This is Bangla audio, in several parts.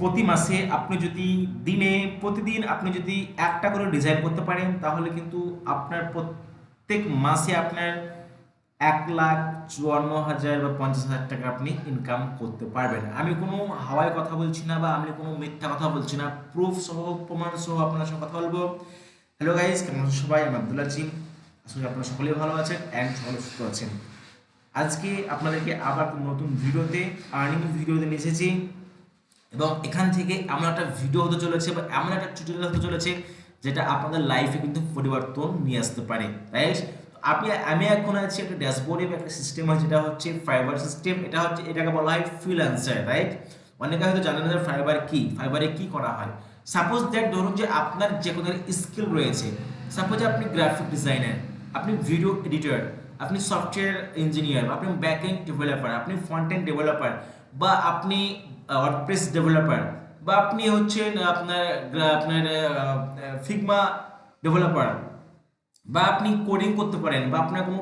প্রতি মাসে আপনি যদি দিনে, প্রতিদিন আপনি যদি একটা করে ডিজাইন করতে পারেন, তাহলে কিন্তু আপনার প্রত্যেক মাসে আপনার এক লাখ চুয়ান্ন হাজার বা পঞ্চাশ হাজার টাকা আপনি ইনকাম করতে পারবেন। আমি কোনো হাওয়ায় কথা বলছি না বা আমি কোনো মিথ্যা কথা বলছি না। প্রুফ সহ, প্রমাণ সহ আপনার সঙ্গে কথা বলব। হ্যালো গাইজ কেমন সবাই? আমি আব্দুল্লাহ জিম আসলে আপনারা সকলেই ভালো আছেন অ্যান্ড সকলে সুস্থ আছেন। আজকে আপনাদেরকে আবার নতুন ভিডিওতে আর্নিং ভিডিওতে এসেছি। এবং এখান থেকে এমন একটা ভিডিও হতে চলেছে বা এমন একটা টিউটোরিয়াল হতে চলেছে যেটা আপনাদের লাইফে কিন্তু পরিবর্তন নিয়ে আসতে পারে রাইট আপনি, আমি এখন আছি একটা ড্যাশবোর্ডে একটা সিস্টেম আছে, যেটা হচ্ছে ফাইবার সিস্টেম এটা হচ্ছে, এটাকে বলা হয় ফ্রিল্যান্সার রাইট অনেকে হয়তো জানেন না ফাইবার কি ফাইবারে কি করা হয়। সাপোজ দ্যাট ধরুন যে আপনার যে কোনো স্কিল রয়েছে সাপোজ আপনি গ্রাফিক ডিজাইনার আপনি ভিডিও এডিটর আপনি সফটওয়্যার ইঞ্জিনিয়ার আপনি ব্যাক এন্ড ডেভেলপার আপনি ফ্রন্ট এন্ড ডেভেলপার বা আপনি ওয়ার্ডপ্রেস ডেভেলপার বা আপনি হচ্ছেন আপনার আপনার ফিগমা ডেভেলপার বা আপনি কোডিং করতে পারেন বা আপনার কোনো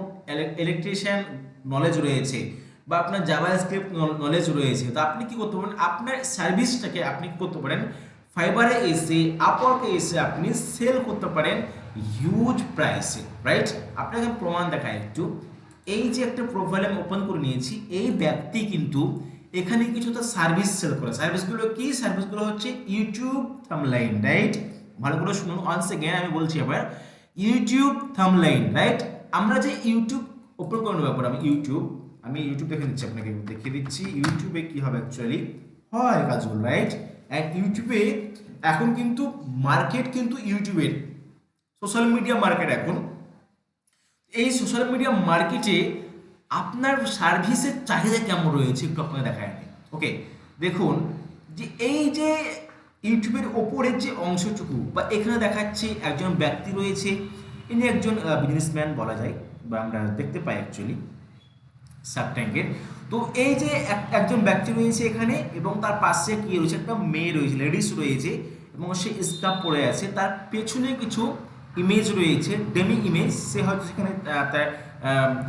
ইলেকট্রিশিয়ান নলেজ রয়েছে বা আপনার জাভা স্ক্রিপ্ট নলেজ রয়েছে, তো আপনি কি করতে পারেন? আপনার সার্ভিসটাকে আপনি করতে পারেন? ফাইবারে এসে আপওয়ার্কে এসে আপনি সেল করতে পারেন হিউজ প্রাইসে রাইট আপনাকে প্রমাণ দেখায় একটু। এই যে একটা প্রোফাইল আমি ওপেন করে নিয়েছি, এই ব্যক্তি কিন্তু এখানে কিছু তো সার্ভিস সেল করে। সার্ভিসগুলো কি? সার্ভিসগুলো হচ্ছে ইউটিউব থামলাইন রাইট ভালো করে শুনুন। ওয়ান্স এগেন আমি বলছি এবার ইউটিউব থামলাইন রাইট আমরা যে ইউটিউব ওপেন করে নেব আমি ইউটিউব আমি ইউটিউব দেখে দিচ্ছি আপনাকে, দেখিয়ে দিচ্ছি। ইউটিউবে কি হবে অ্যাকচুয়ালি হয় কাজগুলো রাইট অ্যান্ড ইউটিউবে এখন কিন্তু মার্কেট কিন্তু ইউটিউবের সোশ্যাল মিডিয়া মার্কেট এখন। এই সোশ্যাল মিডিয়া মার্কেটে আপনার সার্ভিসের চাহিদা কেমন রয়েছে একটু আপনাকে দেখায় ওকে দেখুন, যে এই যে ইউটিউবের ওপরের যে অংশটুকু, বা এখানে দেখাচ্ছে একজন ব্যক্তি রয়েছে, ইনি একজন বিজনেসম্যান বলা যায়, বা আমরা দেখতে পাই অ্যাকচুয়ালি সার্ক ট্যাঙ্কের তো এই যে এক- একজন ব্যক্তি রয়েছে এখানে, এবং তার পাশে কি রয়েছে, একটা মেয়ে রয়েছে লেডিস রয়েছে, এবং সে স্কার্ফ পরে আছে। তার পেছনে কিছু ইমেজ রয়েছে ডেমি ইমেজ সে হয়তো সেখানে তার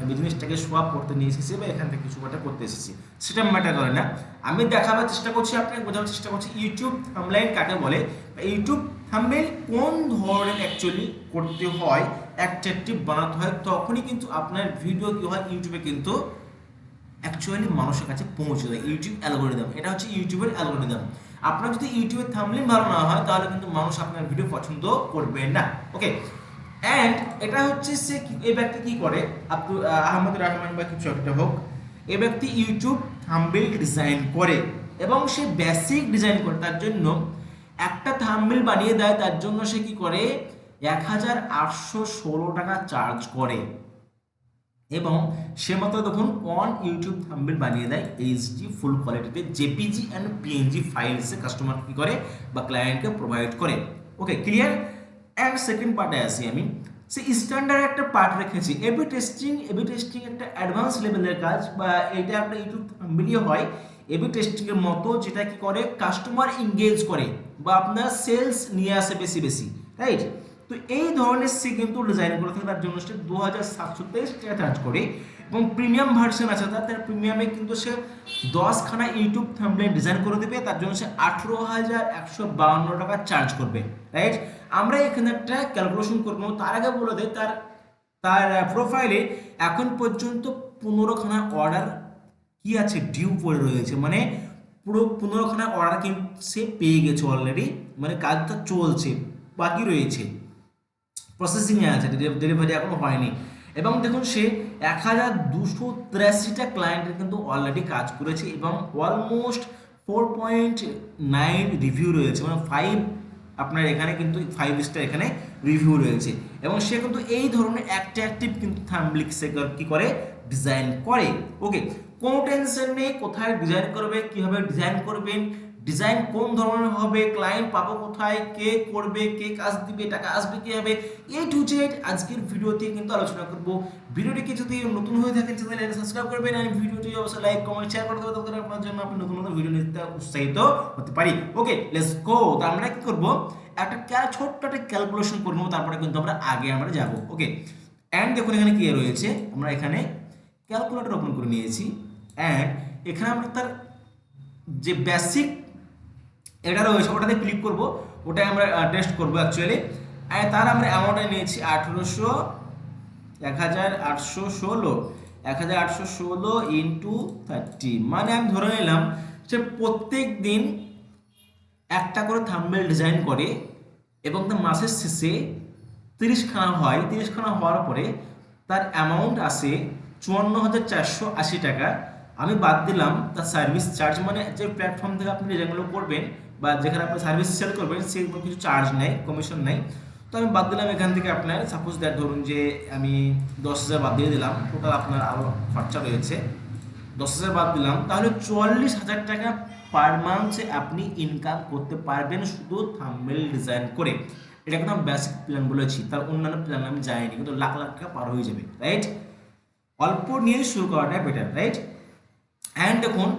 বিজনেসটাকে সোয়াপ করতে নিয়ে এসেছে বা এখান থেকে কিছু একটা করতে এসেছি। সেটা ম্যাটার করে না। আমি দেখাবার চেষ্টা করছি আপনাকে বোঝানোর চেষ্টা করছি ইউটিউব থামলাইন কাকে বলে? ইউটিউব থামবেল কোন ধরনের অ্যাকচুয়ালি করতে হয় অ্যাট্রাকটিভ বানাতে হয়, তখনই কিন্তু আপনার ভিডিও কী হয় ইউটিউবে কিন্তু অ্যাকচুয়ালি মানুষের কাছে পৌঁছে দেয় ইউটিউব অ্যালগোরিদম এটা হচ্ছে ইউটিউবের অ্যালগোরিদম আপনার যদি ইউটিউবের থামলিন ভালো না হয়, তাহলে কিন্তু মানুষ আপনার ভিডিও পছন্দ করবে না। ওকে অ্যান্ড এটা হচ্ছে সে এই ব্যক্তি কি করে? আব্দুল আহমদ রহমান বা কিছু একটা হোক। এ ব্যক্তি ইউটিউব থাম্বেল ডিজাইন করে এবং সে বেসিক ডিজাইন করে। তার জন্য একটা থাম্বেল বানিয়ে দেয়, তার জন্য সে কি করে? এক হাজার আটশো ষোলো টাকা চার্জ করে। এবং সে মতো তখন অন ইউটিউব থাম্বেল বানিয়ে দেয়? এইচডি ফুল কোয়ালিটিতে জেপিজি অ্যান্ড পিএনজি ফাইলসে কাস্টমার কি করে? বা ক্লায়েন্টকে প্রোভাইড করে। ওকে ক্লিয়ার অ্যান্ড সেকেন্ড পার্টে আসি আমি। সে স্ট্যান্ডার্ড একটা পার্ট রেখেছি। এবি টেস্টিং এবি টেস্টিং একটা অ্যাডভান্স লেভেলের কাজ বা এটা একটা ইউটিউব থাম্বেলই হয়। এবি টেস্টিংয়ের মতো যেটা কি করে? কাস্টমার এঙ্গেজ করে বা আপনার সেলস নিয়ে আসে বেশি বেশি রাইট তো এই ধরনের সে কিন্তু ডিজাইন করে থাকে তার জন্য সে দু হাজার সাতশো তেইশ টাকা করে। এবং প্রিমিয়াম ভার্সন আছে তার তার প্রিমিয়ামে কিন্তু সে দশখানা ইউটিউব থাম্বনেল ডিজাইন করে দেবে, তার জন্য সে আঠেরো হাজার একশো বাউন্ন টাকা চার্জ করবে রাইট আমরা এখানে একটা ক্যালকুলেশন করব, তার আগে বলে দেয় তার তার প্রোফাইলে এখন পর্যন্ত পনেরোখানা অর্ডার কি আছে ডিউ পড়ে রয়েছে মানে পুরো পনেরোখানা অর্ডার কিন্তু সে পেয়ে গেছে অলরেডি মানে কাজটা চলছে, বাকি রয়েছে প্রসেসিংয়ে আছে ডেলিভারি এখনও হয়নি, এবং দেখুন সে এক হাজার দুশো তিরাশিটা ক্লায়েন্টের কিন্তু অলরেডি কাজ করেছে এবং almost four point nine review রয়েছে। মানে ফাইভ আপনার এখানে কিন্তু ফাইভ স্টার এখানে রিভিউ রয়েছে। এবং সে কিন্তু এই ধরনের অ্যাট্রাকটিভ কিন্তু থাম্বলিক সে কি করে? ডিজাইন করে। ওকে কোনো টেনশন নেই কোথায় ডিজাইন করবে, কীভাবে ডিজাইন করবেন ডিজাইন কোন ধরনের হবে ক্লায়েন্ট পাবো কোথায়, কে করবে, কে কাজ দিবে, টাকা আসবে কীভাবে এ টু জেড আজকের ভিডিওতে কিন্তু আলোচনা করব। ভিডিওটিকে যদি নতুন হয়ে থাকেন চ্যানেলে সাবস্ক্রাইব করবেন আর ভিডিওটি অবশ্যই লাইক কমেন্ট শেয়ার করে দেবেন আপনার জন্য আপনি নতুন নতুন ভিডিও নিতে উৎসাহিত হতে পারি। ওকে লেটস গো তো আমরা কি করব? একটা ছোট্ট একটা ক্যালকুলেশন করে নেব তারপরে কিন্তু আমরা আগে আমরা যাব। ওকে অ্যান্ড দেখুন এখানে কি রয়েছে? আমরা এখানে ক্যালকুলেটর ওপেন করে নিয়েছি। অ্যান্ড এখানে আমরা তার যে বেসিক এটা রয়েছে, ওটাতে ক্লিক করব, ওটাই আমরা টেস্ট করব অ্যাকচুয়ালি তার আমরা অ্যামাউন্টটা নিয়েছি আঠেরোশো এক হাজার আটশো ষোলো। এক হাজার আটশো ষোলো ইন্টু থার্টি মানে আমি ধরে নিলাম সে প্রত্যেক দিন একটা করে থাম্বেল ডিজাইন করে এবং তার মাসের শেষে তিরিশখানা হয়, তিরিশখানা হওয়ার পরে তার অ্যামাউন্ট আসে চুয়ান্ন হাজার চারশো আশি টাকা। আমি বাদ দিলাম তার সার্ভিস চার্জ মানে যে প্ল্যাটফর্ম থেকে আপনি ডিজাইনগুলো করবেন বা যেখানে আপনি সার্ভিস সেল করবেন সেগুলো কিছু চার্জ নেই কমিশন নেই। তো আমি বাদ দিলাম এখান থেকে আপনার সাপোজ দ্যাট ধরুন যে আমি দশ হাজার বাদ দিয়ে দিলাম টোটাল আপনার আরও খরচা রয়েছে। দশ হাজার বাদ দিলাম, তাহলে চুয়াল্লিশ হাজার টাকা পার মান্থে আপনি ইনকাম করতে পারবেন শুধু থাম্বেল ডিজাইন করে। এটা কিন্তু আমি বেসিক প্ল্যান বলেছি, তার অন্যান্য প্ল্যান আমি যাইনি, কিন্তু লাখ লাখ টাকা পার হয়ে যাবে রাইট অল্প নিয়ে শুরু করাটা বেটার রাইট অ্যান্ড দেখুন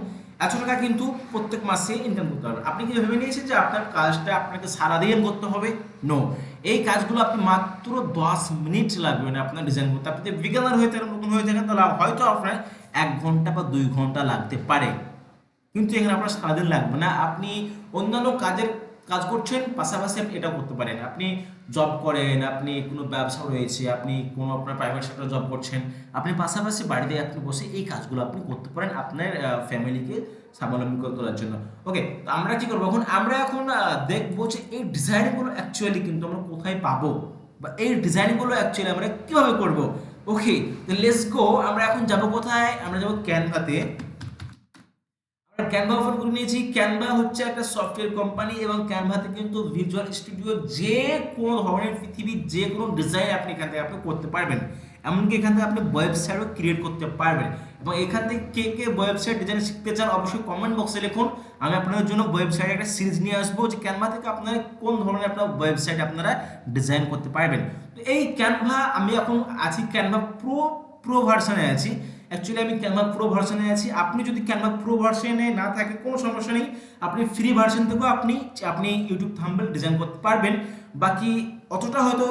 এত টাকা কিন্তু প্রত্যেক মাসে ইনকাম করতে হবে। আপনি কি ভেবে নিয়েছেন যে আপনার কাজটা আপনাকে সারাদিন করতে হবে? নো এই কাজগুলো আপনি মাত্র দশ মিনিট লাগবে না আপনার ডিজাইন করতে। আপনি বিজ্ঞানার হয়ে থাকেন, নতুন হয়ে থাকেন, তাহলে হয়তো আপনার এক ঘণ্টা বা দুই ঘণ্টা লাগতে পারে। কিন্তু এখানে আপনার সারাদিন লাগবে না। আপনি অন্যান্য কাজের কাজ করছেন, পাশাপাশি আপনি এটা করতে পারেন। আপনি জব করেন, আপনি কোনো ব্যবসা রয়েছে, আপনি কোনো আপনার প্রাইভেট সেক্টরে জব করছেন, আপনি পাশাপাশি বাড়িতে আপনি বসে এই কাজগুলো আপনি করতে পারেন আপনার ফ্যামিলিকে স্বাবলম্বী করে তোলার জন্য। ওকে তো আমরা কি করব এখন? আমরা এখন দেখব যে এই ডিজাইনগুলো অ্যাকচুয়ালি কিন্তু আমরা কোথায় পাবো বা এই ডিজাইনগুলো অ্যাকচুয়ালি আমরা কীভাবে করব? ওকে তো লেটস গো আমরা এখন যাব কোথায়? আমরা যাব ক্যানভাতে ক্যানভা ওপেন করে নিয়েছি। ক্যানভা হচ্ছে একটা সফটওয়্যার কোম্পানি এবং ক্যানভাতে কিন্তু ভিজুয়াল স্টুডিও যে কোনো ধরনের পৃথিবীর যে কোনো ডিজাইন আপনি এখান থেকে আপনি করতে পারবেন। এমনকি এখান থেকে আপনি ওয়েবসাইটও ক্রিয়েট করতে পারবেন। এবং এখান থেকে কে কে ওয়েবসাইট ডিজাইন শিখতে চান অবশ্যই কমেন্ট বক্সে লিখুন। আমি আপনাদের জন্য ওয়েবসাইট একটা সিরিজ নিয়ে আসব যে ক্যানভা থেকে আপনারা কোন ধরনের আপনার ওয়েবসাইট আপনারা ডিজাইন করতে পারবেন। তো এই ক্যানভা আমি এখন আছি ক্যানভা প্রো প্রো ভার্সনে আছি। অ্যাকচুয়ালি আমি ক্যানভা প্রো ভার্সনে আছি। আপনি যদি ক্যানভা প্রো ভার্সনে না থাকে, কোনো সমস্যা নেই। আপনি ফ্রি ভার্সন থেকেও আপনি আপনি ইউটিউব থাম্বেল ডিজাইন করতে পারবেন। বাকি অতটা হয়তো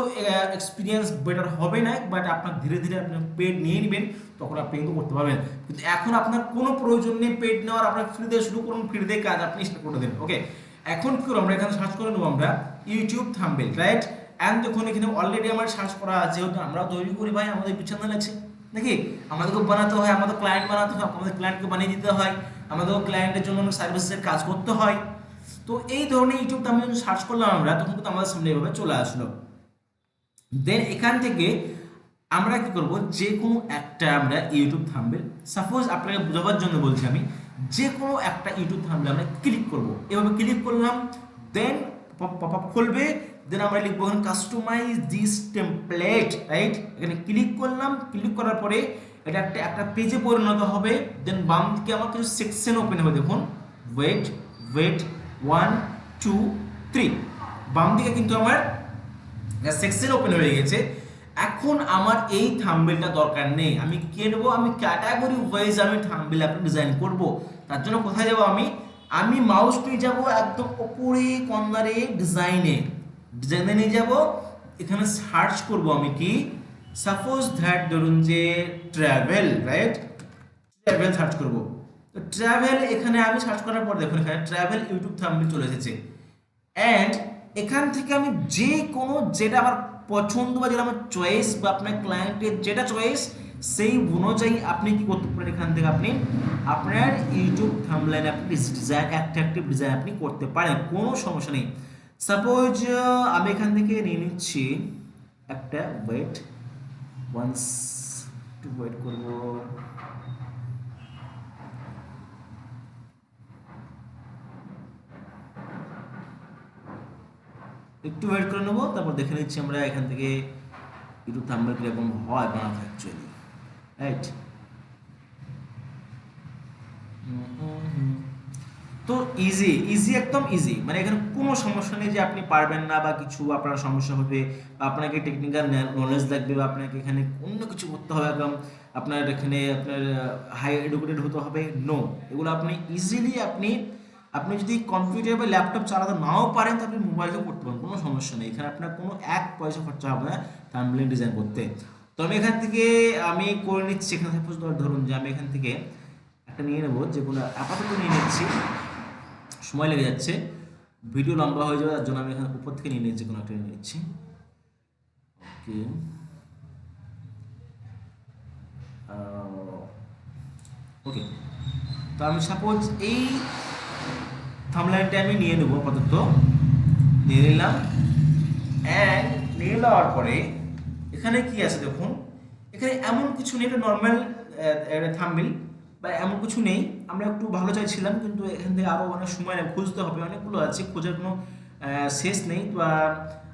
এক্সপিরিয়েন্স বেটার হবে না বাট আপনার ধীরে ধীরে আপনি পেড নিয়ে নেবেন, তখন আপনি কিন্তু করতে পারবেন। কিন্তু এখন আপনার কোনো প্রয়োজন নেই পেড নেওয়ার, আপনার ফ্রিতে শুরু করুন ফ্রিতে কাজ আপনি স্টার্ট করে দেন ওকে এখন কি করব আমরা? এখানে সার্চ করে নেব আমরা ইউটিউব থাম্বেল রাইট অ্যান্ড দেখুন, এখানে অলরেডি আমার সার্চ করা আছে, যেহেতু আমরা তৈরি করি ভাই, আমাদের চ্যানেল আছে। নাকি? আমাদেরকে বানাতে হয়, আমাদের ক্লায়েন্ট বানাতে হয়, আমাদের ক্লায়েন্টকে বানিয়ে দিতে হয় আমাদেরও ক্লায়েন্টের জন্য অনেক সার্ভিসের কাজ করতে হয়। তো এই ধরনের ইউটিউবটা আমি যখন সার্চ করলাম আমরা, তখন কিন্তু আমাদের সামনে এভাবে চলে আসলো। দেন এখান থেকে আমরা কি করব? যে কোনো একটা আমরা ইউটিউব থাম্বেল সাপোজ আপনাকে বোঝাবার জন্য বলছি আমি যে কোনো একটা ইউটিউব থাম্বেল আমরা ক্লিক করব। এভাবে ক্লিক করলাম দেন পপ আপ খুলবে দেন আমরা লিখব এখানে কাস্টমাইজ দিস টেমপ্লেট রাইট এখানে ক্লিক করলাম ক্লিক করার পরে এটা একটা একটা পেজে পরিণত হবে। দেন বাম দিকে আমার কিছু সেকশন ওপেন হবে, দেখুন। Wait wait one two three বাম দিকে কিন্তু আমার সেকশন ওপেন হয়ে গেছে। এখন আমার এই থাম্বেলটা দরকার নেই। আমি কে নেব? আমি ক্যাটাগরি ওয়াইজ আমি থাম্বেল আপনি ডিজাইন করব। তার জন্য কোথায় যাব আমি? আমি মাউস নিয়ে যাব একদম ওপরে কর্নারে ডিজাইনে ডিজাইনে নিয়ে যাব। এখানে সার্চ করব আমি কি? সাপোজ দ্যাট ধরুন যে ট্রাভেল রাইট ট্রাভেল সার্চ করব। তো ট্রাভেল এখানে আমি সার্চ করার পর দেখুন এখানে ট্রাভেল ইউটিউব থাম্বেল চলে এসেছে। অ্যান্ড এখান থেকে আমি যে কোনো যেটা আমার পছন্দ বা যেটা আমার চয়েস বা আপনার ক্লায়েন্টের যেটা চয়েস সেই অনুযায়ী আপনি কি করতে পারেন এখান থেকে আপনি? আপনার ইউটিউব থামলাইন আপনি ডিজাইন অ্যাট্রাকটিভ ডিজাইন আপনি করতে পারেন। কোনো সমস্যা নেই। সাপোজ আমি এখান থেকে নিয়ে নিচ্ছি একটা ওয়েট ওয়ান্স একটু ওয়েট করব। একটু ওয়েট করে নেব, তারপর দেখে নিচ্ছি আমরা এখান থেকে ইউটিউব থাম্বেল কীরকম হয় বানাতে অ্যাকচুয়ালি রাইট তো ইজি ইজি একদম ইজি মানে এখানে কোনো সমস্যা নেই যে আপনি পারবেন না বা কিছু আপনার সমস্যা হবে বা আপনাকে টেকনিক্যাল নলেজ লাগবে বা আপনাকে এখানে অন্য কিছু করতে হবে একদম। আপনার এখানে আপনার হাই এডুকেটেড হতে হবে। নো এগুলো আপনি ইজিলি আপনি আপনি যদি কম্পিউটার বা ল্যাপটপ চালাতে নাও পারেন তো আপনি মোবাইলেও করতে পারেন কোনো সমস্যা নেই। এখানে আপনার কোনো এক পয়সা খরচা হবে না থাম্বনেল ডিজাইন করতে। তো আমি এখান থেকে, আমি করে নিচ্ছি, এখানে সাপোজ ধরুন যে আমি এখান থেকে একটা নিয়ে নেব যেগুলো আপাতত নিয়ে নিচ্ছি। সময় লেগে যাচ্ছে। ভিডিও লম্বা হয়ে যাবে, তার জন্য আমি এখানে উপর থেকে নিয়ে নিচ্ছি কোনো একটা নিচ্ছি। ওকে। ওকে। তো আমি সাপোজ এই থামলাইনটা আমি নিয়ে নেব আপাতত। নিয়ে নিলাম। অ্যান্ড নিয়ে নেওয়ার পরে এখানে কি আছে দেখুন? এখানে এমন কিছু নেই, এটা নর্মাল থাম্বিল বা এমন কিছু নেই। আমরা একটু ভালো চাইছিলাম, কিন্তু এখান থেকে আরও অনেক সময় খুঁজতে হবে। অনেকগুলো আছে, খোঁজার কোনো শেষ নেই। আর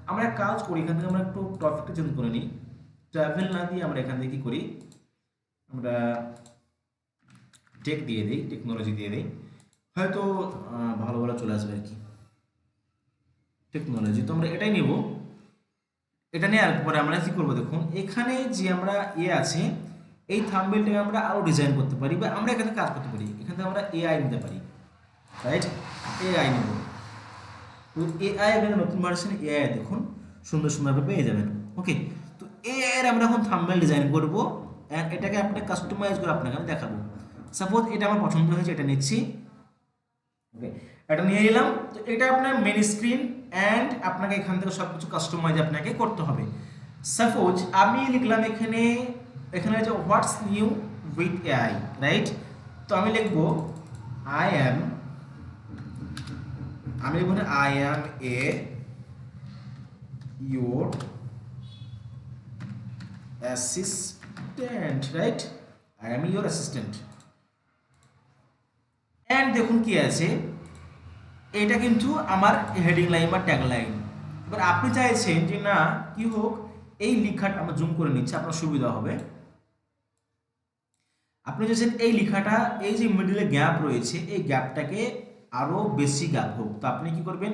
আমরা এক কাজ করি, এখান থেকে আমরা একটু টপিকটা চেঞ্জ করে নিই। ট্রাভেল না দিয়ে আমরা এখান থেকে কী করি? আমরা টেক দিয়ে দিই টেকনোলজি দিয়ে দিই। হয়তো ভালো ভালো চলে আসবে আর কি। টেকনোলজি তো আমরা এটাই নেব। এটা নেওয়ার পরে আমরা কি করব দেখুন? এখানে যে আমরা ইয়ে আছে এই থাম্বেলটাকে আমরা আরও ডিজাইন করতে পারি বা আমরা এখানে কাজ করতে পারি। এখান আমরা এআই নিতে পারি রাইট এআই নেব। তো এআই এখানে নতুন ভার্সনে এআই দেখুন, সুন্দর সুন্দরভাবে পেয়ে যাবেন। ওকে তো এআই এর আমরা এখন থাম্বেল ডিজাইন করব and এটাকে আপনাকে কাস্টমাইজ করে আপনাকে আমি দেখাবো। সাপোজ এটা আমার পছন্দ হয়েছে, এটা নিচ্ছি। ওকে এটা নিয়ে নিলাম। তো এটা আপনার মেন স্ক্রিন অ্যান্ড আপনাকে এখান থেকে সব কিছু কাস্টমাইজ আপনাকে করতে হবে। সাপোজ আমি লিখলাম এখানে এখানে যে what's new with AI right তো আমি লিখব আই অ্যাম আমি লিখব I am a your assistant right I am your assistant and দেখুন কি আছে, এটা কিন্তু আমার হেডিং লাইন বা ট্যাগ লাইন এবার আপনি চাইছেন যে না, কি হোক, এই লেখাটা আমরা জুম করে নিচ্ছি, আপনার সুবিধা হবে। আপনি চাইছেন এই লেখাটা, এই যে মিডিলে গ্যাপ রয়েছে, এই গ্যাপটাকে আরও বেশি গ্যাপ হোক, তো আপনি কি করবেন?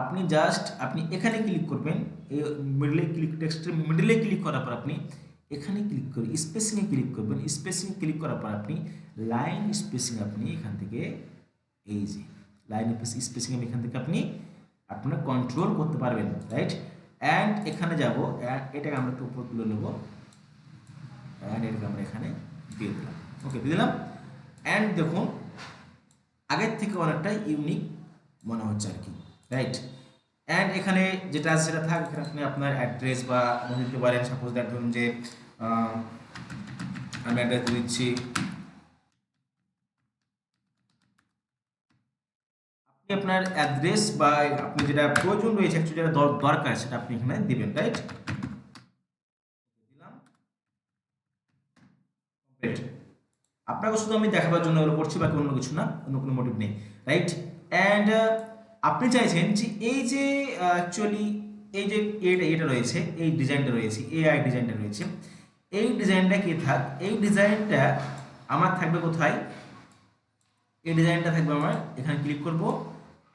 আপনি জাস্ট আপনি এখানে ক্লিক করবেন, এই মিডলে ক্লিক টেক্সটের মিডলে ক্লিক করার পর আপনি এখানে ক্লিক করে স্পেসিংয়ে ক্লিক করবেন। স্পেসিং ক্লিক করার পর আপনি লাইন স্পেসিং আপনি এখান থেকে, এই যে লাইন স্পেসিং এখান থেকে আপনি আপনার কন্ট্রোল করতে পারবেন রাইট অ্যান্ড এখানে যাব এটাকে আমরা একটু উপর তুলে নেব। অ্যান্ড এটাকে আমরা এখানে দিয়ে দিলাম। ওকে দিয়ে দিলাম। অ্যান্ড দেখুন, আগের থেকে অনেকটা ইউনিক মনে হচ্ছে আর কি রাইট অ্যান্ড এখানে যেটা সেটা থাক, এখানে আপনি আপনার অ্যাড্রেস বা দিতে পারেন সাপোজ দ্যাট ধরুন যে আমি অ্যাড্রেস দিচ্ছি। আপনি আপনার অ্যাড্রেস বা আপনি যেটা প্রয়োজন রয়েছে একটু যেটা দর- দরকার, সেটা আপনি এখানে দিবেন রাইট দিলাম Complete. আপনাকে শুধু আমি দেখাবার জন্য এগুলো করছি, বাকি অন্য কিছু না, অন্য কোনো মোটিভ নেই রাইট অ্যান্ড আপনি চাইছেন যে এই যে অ্যাকচুয়ালি এই যে এটা এটা রয়েছে, এই ডিজাইনটা রয়েছে এআই ডিজাইনটা রয়েছে, এই ডিজাইনটা কি থাক, এই ডিজাইনটা আমার থাকবে কোথায়? এই ডিজাইনটা থাকবে আমার, এখানে ক্লিক করব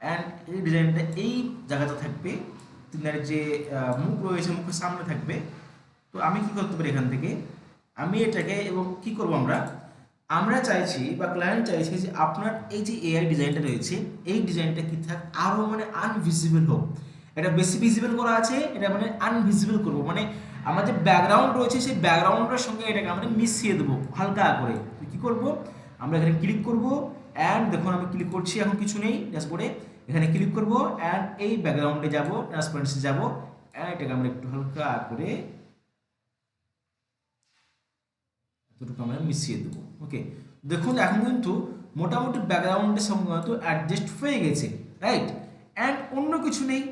অ্যান্ড এই ডিজাইনটা এই জায়গাতে থাকবে তিনার যে মুখ রয়েছে, মুখের সামনে থাকবে, তো আমি কি করতে পারি এখান থেকে? আমি এটাকে এবং কি করব আমরা? আমরা চাইছি বা ক্লায়েন্ট চাইছে যে আপনার এই যে এআই ডিজাইনটা রয়েছে, এই ডিজাইনটা কি থাক আরও মানে আনভিজিবল হোক। এটা বেশি ভিজিবল করা আছে, এটা মানে আনভিজিবল করব। মানে আমার যে ব্যাকগ্রাউন্ড রয়েছে, সেই ব্যাকগ্রাউন্ডের সঙ্গে এটাকে আমরা মিশিয়ে দেবো, হালকা করে। কী করব? আমরা এখানে ক্লিক করব অ্যান্ড দেখুন আমি ক্লিক করছি, এখন কিছু নেই ড্যাশবোর্ডে এখানে ক্লিক করব অ্যান্ড এই ব্যাকগ্রাউন্ডে যাব ট্রান্সপারেন্সি যাব অ্যান্ড এটাকে আমরা একটু হালকা করে এতটুকু আমরা মিশিয়ে দেবো। ওকে দেখুন, এখন কিন্তু মোটামুটি ব্যাকগ্রাউন্ডের সঙ্গে তো অ্যাডজাস্ট হয়ে গেছে রাইট অ্যান্ড অন্য কিছু নেই।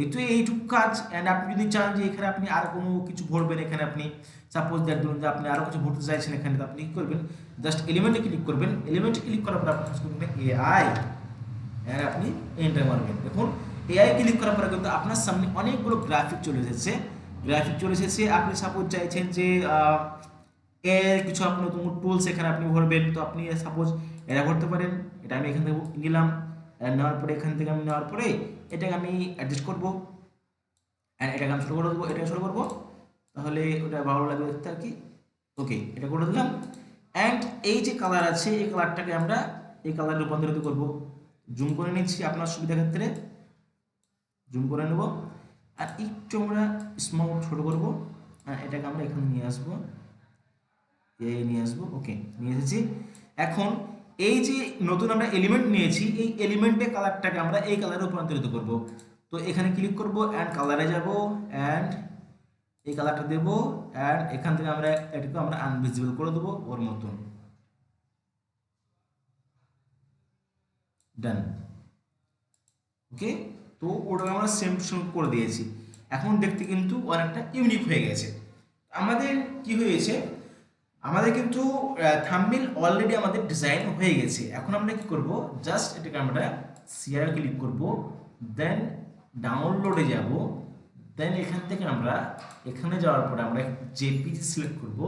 এই তো এইটুকু কাজ। অ্যান্ড আপনি যদি চান যে এখানে আপনি আর কোনো কিছু ভরবেন এখানে আপনি সাপোজ দ্যাট ধরুন যে আপনি আরও কিছু ভরতে চাইছেন এখানে, তো আপনি কী করবেন? জাস্ট এলিমেন্টে ক্লিক করবেন। এলিমেন্টে ক্লিক করার পর আপনি করবেন? এআই অ্যান্ড আপনি এন্টার মারবেন। দেখুন এআই ক্লিক করার পরে কিন্তু আপনার সামনে অনেকগুলো গ্রাফিক চলে এসেছে। গ্রাফিক চলে এসেছে। আপনি সাপোজ চাইছেন যে এর কিছু আপনি নতুন টুলস এখানে আপনি ভরবেন, তো আপনি সাপোজ এটা ভরতে পারেন, এটা আমি এখান থেকে নিলাম নেওয়ার পরে এখান থেকে আমি নেওয়ার পরে এটাকে আমি অ্যাডজাস্ট করব অ্যান্ড এটাকে আমি শুরু করে দেবো এটা শুরু করব, তাহলে ওটা ভালো লাগবে দেখতে আর কি। ওকে এটা করে দিলাম অ্যান্ড এই যে কালার আছে, এই কালারটাকে আমরা এই কালার রূপান্তরিত করব। জুম করে নিচ্ছি আপনার সুবিধা ক্ষেত্রে। জুম করে নেব, আর একটু আমরা স্মল ছোট করব, আর এটাকে আমরা এখানে নিয়ে আসব। এই নিয়ে আসব, ওকে, নিয়ে এসেছি। এখন এই যে নতুন আমরা এলিমেন্ট নিয়েছি, এই এলিমেন্টের কালারটাকে আমরা এই কালারে রূপান্তরিত করব। তো এখানে ক্লিক করব অ্যান্ড কালারে যাব অ্যান্ড এই কালারটা দেব অ্যান্ড এখান থেকে আমরা এটাকে আমরা আনভিজিবল করে দেবো, ওর মতন। ডান ওকে, তো ওটা আমরা সেম সেম করে দিয়েছি। এখন দেখতে কিন্তু অনেকটা ইউনিক হয়ে গেছে। আমাদের কি হয়েছে? আমাদের কিন্তু থাম্বিল অলরেডি আমাদের ডিজাইন হয়ে গেছে। এখন আমরা কি করব? জাস্ট এটাকে আমরা শেয়ার ক্লিক করব দেন ডাউনলোডে যাব দেন এখান থেকে আমরা, এখানে যাওয়ার পরে আমরা জেপিজি সিলেক্ট করব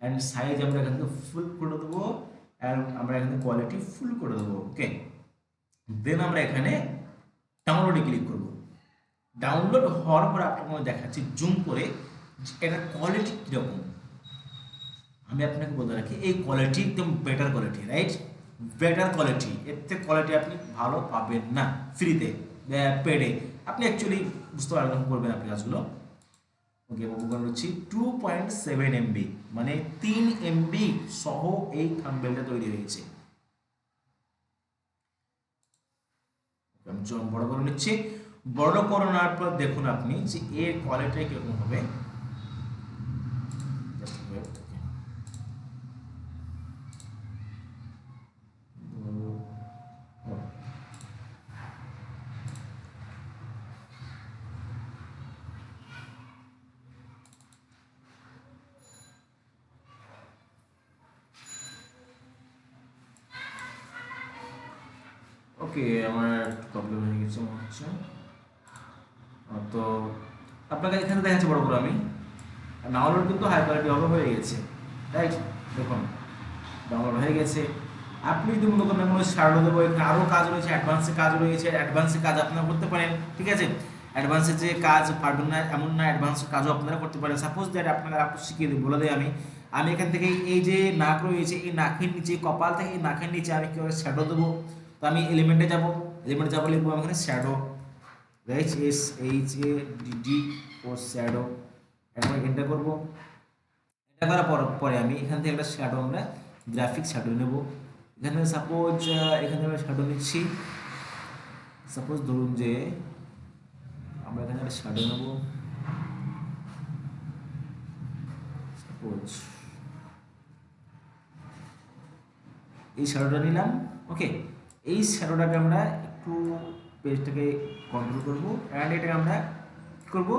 অ্যান্ড সাইজ আমরা এখান থেকে ফুল করে দেবো অ্যান্ড আমরা এখান কোয়ালিটি ফুল করে দেবো ওকে দেন আমরা এখানে ডাউনলোডে ক্লিক করব। ডাউনলোড হওয়ার পর আপনাকে দেখাচ্ছি জুম করে এটার কোয়ালিটি কীরকম। আমি আপনাকে বলে রাখি, এই কোয়ালিটি একদম better quality right better quality এর থেকে কোয়ালিটি আপনি ভালো পাবেন না ফ্রিতে পেডে আপনি অ্যাকচুয়ালি বুঝতে পারবেন করবেন আপনি কাজগুলো। ওকে উপকরণ হচ্ছে টু পয়েন্ট সেভেন এমবি মানে তিন এমবি সহ এই থাম্বেলটা তৈরি হয়েছে। বড় করে নিচ্ছি। বড় করানোর পর দেখুন আপনি যে এর কোয়ালিটি কীরকম হবে Just wait, okay. Oh. ওকে আমার একটু প্রবলেম হয়ে গেছে মনে হচ্ছে তো আপনাকে এখানে দেখাচ্ছি বড় করে আমি। ডাউনলোড কিন্তু হাই কোয়ালিটি হবে হয়ে গেছে। রাইট দেখুন ডাউনলোড হয়ে গেছে। আপনি যদি মনে করেন কোনো শার্ট দেবো আরও কাজ রয়েছে অ্যাডভান্সে কাজ রয়েছে অ্যাডভান্সে কাজ আপনারা করতে পারেন, ঠিক আছে? অ্যাডভান্সে যে কাজ পারবেন না, এমন না অ্যাডভান্স কাজও আপনারা করতে পারেন। সাপোজ দ্যাট আপনারা আপনি শিখিয়ে দিই, বলে দেয় আমি। আমি এখান থেকে এই যে নাক রয়েছে, এই নাকের নিচে কপাল থেকে এই নাকের নিচে আমি কীভাবে শ্যাডো দেবো? তো আমি এলিমেন্টে যাব। এলিমেন্টে যাব, লিখব আমি এখানে shadow right S H A D D O shadow এখন এন্টার করব। এটা করার পর, পরে আমি এখান থেকে একটা শ্যাডো আমরা গ্রাফিক শ্যাডো নেব। এখানে সাপোজ এখানে আমরা শ্যাডো নিচ্ছি। সাপোজ ধরুন যে আমরা এখানে একটা শ্যাডো নেব। সাপোজ এই শ্যাডোটা নিলাম। ওকে এই শ্যাডোটাকে আমরা একটু পেজটাকে কন্ট্রোল করব অ্যান্ড এটাকে আমরা করব?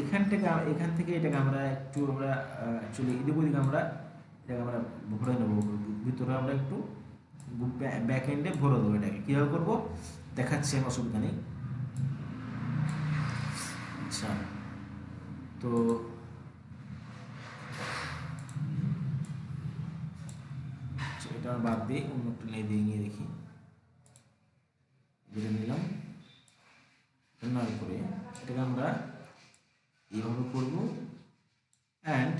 এখান থেকে এখান থেকে এটাকে আমরা একটু আমরা অ্যাকচুয়ালি এদিক ওদিকে আমরা এটাকে আমরা ভরে নেব। ভিতরে আমরা একটু ব্যাক এন্ডে ভরে দেবো এটাকে। কীভাবে করব? দেখাচ্ছি আমি অসুবিধা নেই। আচ্ছা তো আচ্ছা, এটা আমরা বাদ দিয়ে অন্য একটা নিয়ে দিয়ে দেখি যেটা নিলাম নেওয়ার পরে এটাকে আমরা এইভাবে করব। অ্যান্ড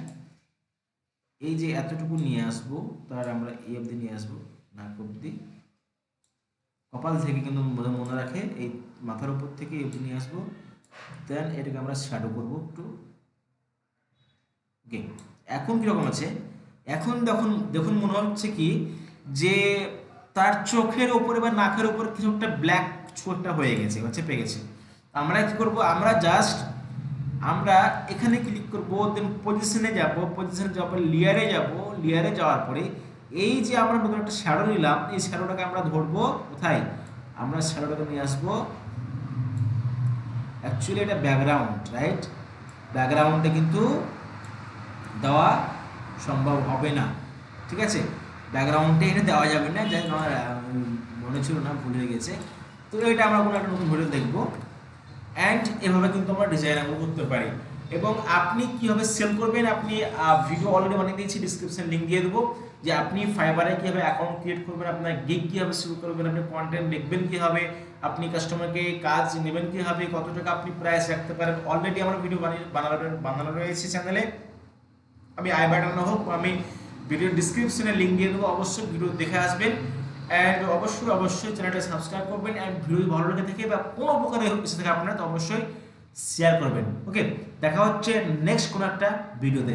এই যে এতটুকু নিয়ে আসব, তার আমরা এই অবধি নিয়ে আসব, নাক অবধি। কপাল থেকে কিন্তু মনে রাখে, এই মাথার উপর থেকে এই অবধি নিয়ে আসব। দেন এটাকে আমরা শ্যাডো করব একটু। ওকে এখন কীরকম আছে? এখন দেখুন দেখুন মনে হচ্ছে কি যে তার চোখের ওপরে বা নাকের ওপর কিছু একটা ব্ল্যাক ছোটটা হয়ে গেছে বা চেপে গেছে। আমরা কি করব, আমরা জাস্ট আমরা এখানে ক্লিক করব দেন পজিশনে যাব পজিশনে যাওয়ার পরে লেয়ারে যাব লেয়ারে যাওয়ার পরে এই যে আমরা নতুন একটা শ্যাডো নিলাম, এই শ্যাডোটাকে আমরা ধরবো কোথায়? আমরা শ্যাডোটাকে নিয়ে আসব অ্যাকচুয়ালি এটা ব্যাকগ্রাউন্ড রাইট ব্যাকগ্রাউন্ডে কিন্তু দেওয়া সম্ভব হবে না, ঠিক আছে? ব্যাকগ্রাউন্ডে এটা দেওয়া যাবে না, যাই আমার মনে ছিল না, ভুল গেছে। তো এটা আমরা কোনো একটা নতুন ভিডিও দেখব। অ্যান্ড এভাবে কিন্তু আমরা ডিজাইন আমরা করতে পারি। এবং আপনি কীভাবে সেল করবেন, আপনি ভিডিও অলরেডি বানিয়ে দিয়েছি ডিসক্রিপশন লিঙ্ক দিয়ে দেবো। যে আপনি ফাইবারে কীভাবে অ্যাকাউন্ট ক্রিয়েট করবেন, আপনার গিগ কীভাবে শুরু করবেন, আপনি কন্টেন্ট লিখবেন কীভাবে, আপনি কাস্টমারকে কাজ নেবেন কীভাবে, কত টাকা আপনি প্রাইস রাখতে পারেন। অলরেডি আমার ভিডিও বানিয়ে, বানানো বানানো রয়েছে চ্যানেলে আমি আই বাটন হোক আমি ভিডিও ডিসক্রিপশনে লিঙ্ক দিয়ে দেবো। অবশ্যই ভিডিও দেখে আসবেন। অ্যান্ড অবশ্যই অবশ্যই চ্যানেলটা সাবস্ক্রাইব করবেন অ্যান্ড ভিডিও ভালো লেগে থাকে বা কোনো উপকারে এসে থাকে আপনারা, তো অবশ্যই শেয়ার করবেন। ওকে দেখা হচ্ছে নেক্সট কোনো একটা ভিডিওতে